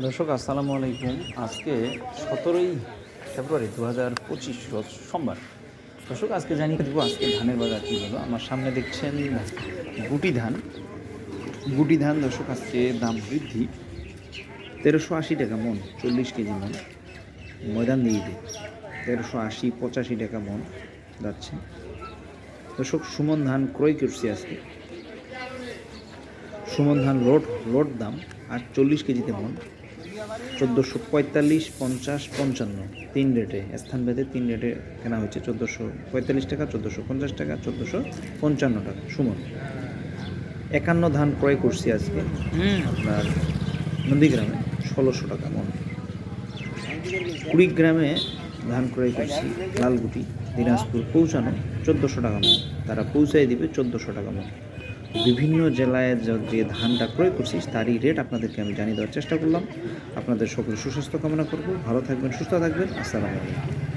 দর্শক, আসসালামু আলাইকুম। আজকে সতেরোই ফেব্রুয়ারি দু হাজার পঁচিশ সোমবার। দর্শক, আজকে জানিয়ে দেবো আজকে ধানের বাজার কী হলো আমার সামনে দেখছেন গুটি ধান। গুটি ধান, দর্শক, আজকে দাম বৃদ্ধি। তেরোশো আশি টাকা মন, চল্লিশ কেজি মন। ময়দান দিয়ে তেরোশো আশি, পঁচাশি টাকা মন যাচ্ছে। দর্শক, সুমন ধান ক্রয় করছি আজকে। সুমন ধান লোড লোড দাম আর চল্লিশ কেজিতে মন। চোদ্দোশো পঁয়তাল্লিশ পঞ্চাশ পঞ্চান্ন। তিন রেটে স্থান ভেদে তিন রেটে কেনা হয়েছে। চোদ্দোশো পঁয়তাল্লিশ টাকা চোদ্দোশো পঞ্চাশ টাকা চোদ্দোশো পঞ্চান্ন টাকা। সুমন একান্ন ধান ক্রয় করছি আজকে। আপনার নন্দীগ্রামে ষোলোশো টাকা মন। কুড়িগ্রামে ধান ক্রয় করছি লালগুটি দিনাজপুর পৌঁছানো চোদ্দোশো টাকা মন। তারা পৌঁছাই দিবে চোদ্দোশো টাকা মন। বিভিন্ন জেলায় যে ধানটা ক্রয় করছি তারই রেট আপনাদেরকে আমি জানিয়ে দেওয়ার চেষ্টা করলাম। আপনাদের সকল সুস্বাস্থ্য কামনা করব। ভালো থাকবেন, সুস্থ থাকবেন। আসসালামু আলাইকুম।